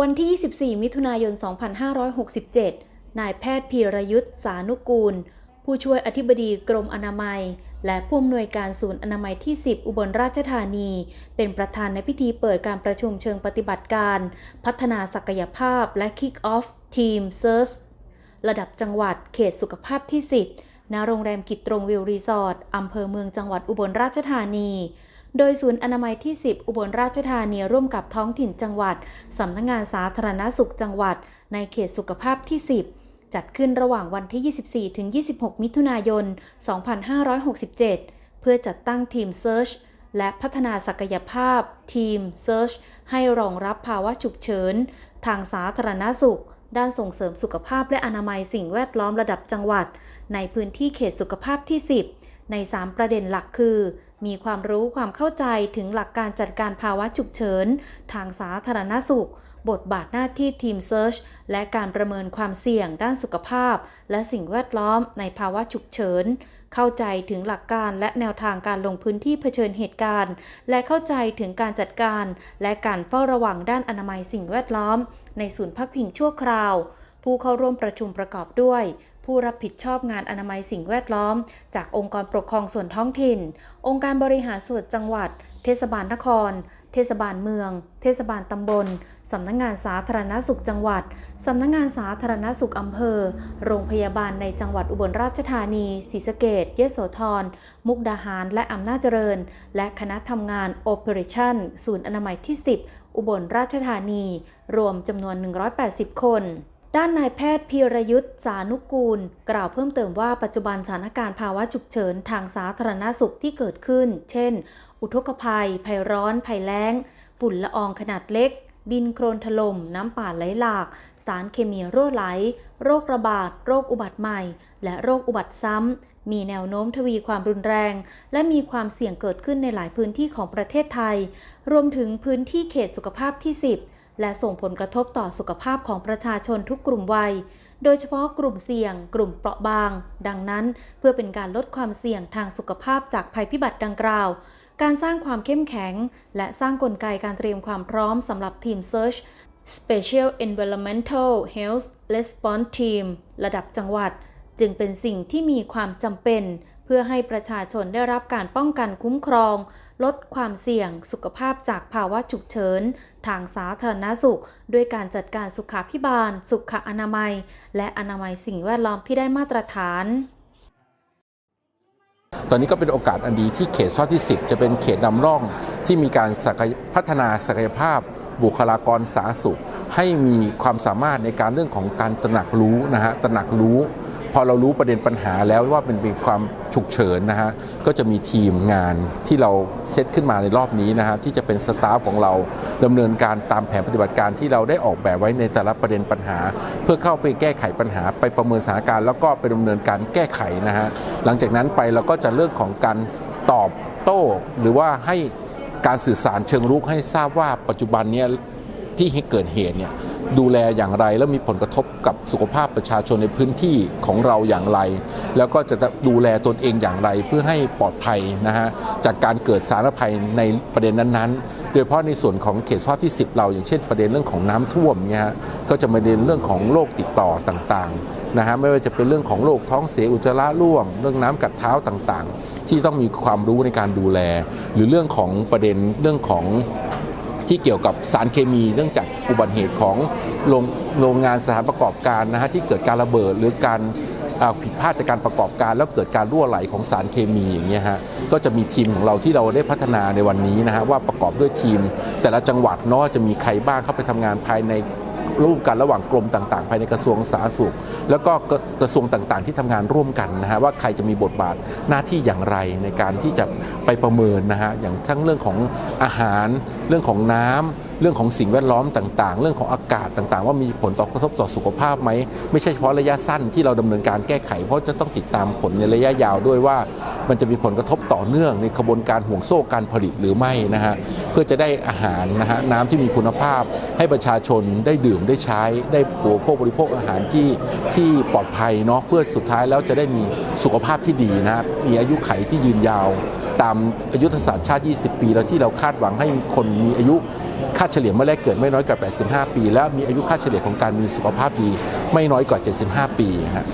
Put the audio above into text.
วันที่ 24 มิถุนายน 2567 นายแพทย์พีรยุทธ์สานุกูล ผู้ช่วยอธิบดีกรมอนามัย และผู้อำนวยการศูนย์อนามัยที่ 10 อุบลราชธานี เป็นประธานในพิธีเปิดการประชุมเชิงปฏิบัติการ พัฒนาศักยภาพและ Kick Off Team Search ระดับจังหวัดเขตสุขภาพที่ 10ณโรงแรมกิตตรงวิวรีสอร์ทอำเภอเมืองจังหวัดอุบลราชธานี โดยศูนย์อนามัยที่ 10 อุบลราชธานีร่วมกับท้องถิ่นจังหวัด สำนักงงานสาธารณสุขจังหวัด ในเขตสุขภาพที่ 10 จัดขึ้นระหว่างวันที่ 24 ถึง 26 มิถุนายน 2567 เพื่อจัดตั้งทีมเซิร์ชและพัฒนาศักยภาพ ทีมเซิร์ชให้รองรับภาวะฉุกเฉิน ทางสาธารณสุข ด้านส่งเสริมสุขภาพและอนามัยสิ่งแวดล้อมระดับจังหวัด ในพื้นที่เขตสุขภาพที่ 10 ใน 3 ประเด็นหลักคือ มีความรู้ความเข้าใจถึงหลักการจัดการภาวะฉุกเฉิน ทางสาธารณสุข บทบาทหน้าที่ทีมเซิร์ชและการประเมินความเสี่ยงด้านสุขภาพ และสิ่งแวดล้อมในภาวะฉุกเฉิน เข้าใจถึงหลักการและแนวทางการลงพื้นที่เผชิญเหตุการณ์ และเข้าใจถึงการจัดการ และการเฝ้าระวังด้านอนามัยสิ่งแวดล้อม ในศูนย์พักพิงชั่วคราว ผู้เข้าร่วมประชุมประกอบด้วย ผู้รับผิดชอบงานอนามัยสิ่งแวดล้อม จากองค์กรปกครองส่วนท้องถิ่น องค์การบริหารส่วนจังหวัด เทศบาลนคร เทศบาลเมือง เทศบาลตำบล สำนักงงานสาธารณสุขจังหวัด สำนักงงานสาธารณสุขอำเภอ โรงพยาบาลในจังหวัดอุบลราชธานีศรีสะเกดยโสธร มุกดาหาร และอำนาจเจริญ และคณะทำงาน Operation ศูนย์อนามัยที่ 10 อุบลราชธานี รวมจำนวน 180 คน ด้านนายแพทย์พีรยุทธ์สานุกูล กล่าวเพิ่มเติมว่าปัจจุบันสถานการณ์ภาวะฉุกเฉินทางสาธารณสุขที่เกิดขึ้น เช่น อุทกภัย ภัยร้อน ภัยแล้ง ฝุ่นละอองขนาดเล็ก ดินโครนถล่ม น้ำป่าไหลหลาก สารเคมีรั่วไหล โรคระบาด โรคอุบัติใหม่ และโรคอุบัติซ้ำ มีแนวโน้มทวีความรุนแรง และมีความเสี่ยงเกิดขึ้นในหลายพื้นที่ของประเทศไทย รวมถึงพื้นที่เขตสุขภาพที่ 10 และส่งผลกระทบต่อสุขภาพของประชาชนทุกกลุ่มวัย โดยเฉพาะกลุ่มเสี่ยง กลุ่มเปราะบาง ดังนั้น เพื่อเป็นการลดความเสี่ยงทางสุขภาพจากภัยพิบัติดังกล่าว การสร้างความเข้มแข็ง และสร้างกลไกการเตรียมความพร้อมสำหรับทีม Search Special Environmental Health Response Team ระดับจังหวัด จึงเป็นสิ่งที่มีความจำเป็น เพื่อให้ประชาชนได้รับการป้องกันคุ้มครอง ลดความเสี่ยง สุขภาพจากภาวะฉุกเฉิน ทางสาธารณสุข ด้วยการจัดการสุขาพิบาล สุขอนามัย และอนามัยสิ่งแวดล้อมที่ได้มาตรฐานตอนนี้ก็เป็นโอกาสอันดีที่เขตข้อที่ 10 จะเป็นเขตนำร่องที่มีการพัฒนาศักยภาพ บุคลากรสาธารณสุข ให้มีความสามารถในการเรื่องของการตระหนักรู้นะฮะตระหนักรู้ พอเรารู้ประเด็นปัญหาแล้วว่ามันเป็นความฉุกเฉินนะฮะก็จะมีทีมงานที่เราเซตขึ้นมาในรอบนี้นะฮะที่จะเป็นสตาฟของเราดำเนินการตามแผนปฏิบัติการที่เราได้ออกแบบไว้ในแต่ละประเด็นปัญหา เพื่อเข้าไปแก้ไขปัญหา ไปประเมินสถานการณ์แล้วก็ไปดำเนินการแก้ไขนะฮะหลังจากนั้นไปเราก็จะเรื่องของการตอบโต้หรือว่าให้การสื่อสารเชิงรุกให้ทราบว่าปัจจุบันเนี้ย ที่เกิดเหตุเนี่ยดูแลอย่างไร แล้วมีผลกระทบกับสุขภาพประชาชนในพื้นที่ของเราอย่างไร แล้วก็จะดูแลตนเองอย่างไรเพื่อให้ปลอดภัยนะฮะจากการเกิดสารภัยในประเด็นนั้นๆ โดยเฉพาะในส่วนของเขตสภาพที่ 10 เราอย่างเช่นประเด็นเรื่องของน้ำท่วมเนี่ยฮะก็จะมาเด็นเรื่องของโรคติดต่อต่างๆนะฮะไม่ว่าจะเป็นเรื่องของโรคท้องเสียอุจจาระร่วง เรื่องน้ำกัดเท้าต่างๆ ที่ต้องมีความรู้ในการดูแล หรือเรื่องของประเด็นเรื่องของ ที่เกี่ยวกับสารเคมีเนื่องจากอุบัติเหตุของโรงโรงงานสถานประกอบการนะฮะที่เกิดการระเบิดหรือการผิดพลาดจากการประกอบการแล้วเกิดการรั่วไหลของสารเคมีอย่างเงี้ยฮะก็จะมีทีมของเราที่เราได้พัฒนาในวันนี้นะฮะว่าประกอบด้วยทีม แต่ละจังหวัดเนาะจะมีใครบ้างเข้าไปทำงานภายใน ร่วมกันระหว่างกรมต่างๆ ภายในกระทรวงสาธารณสุข แล้วก็กระทรวงต่างๆ ที่ทำงานร่วมกันนะฮะว่าใครจะมีบทบาทหน้าที่อย่างไรในการที่จะไปประเมินนะฮะอย่างทั้งเรื่องของอาหารเรื่องของน้ำ เรื่องของสิ่งแวดล้อมต่าง ๆ เรื่องของอากาศต่างๆ ว่ามีผลต่อกระทบต่อสุขภาพไหมไม่ใช่เฉพาะระยะสั้นที่เราดำเนินการแก้ไข เพราะจะต้องติดตามผลในระยะยาวด้วยว่า มันจะมีผลกระทบต่อเนื่องในขบวนการห่วงโซ่การผลิตหรือไม่นะฮะเพื่อจะได้อาหารนะฮะน้ำที่มีคุณภาพ ให้ประชาชนได้ดื่มได้ใช้ ได้บริโภคบริโภคอาหารที่ที่ปลอดภัยเนาะเพื่อสุดท้ายแล้วจะได้มีสุขภาพที่ดีนะฮะมีอายุไขที่ยืนยาว ตามอายุทศาสตร์ชาติ 20 ปีแล้วที่เราคาดหวังให้มีคนมีอายุคาดเฉลี่ยเมื่อแรกเกิดไม่น้อยกว่า 85 ปี และมีอายุค่าเฉลี่ยของการมีสุขภาพดีไม่น้อยกว่า 75 ปีฮะ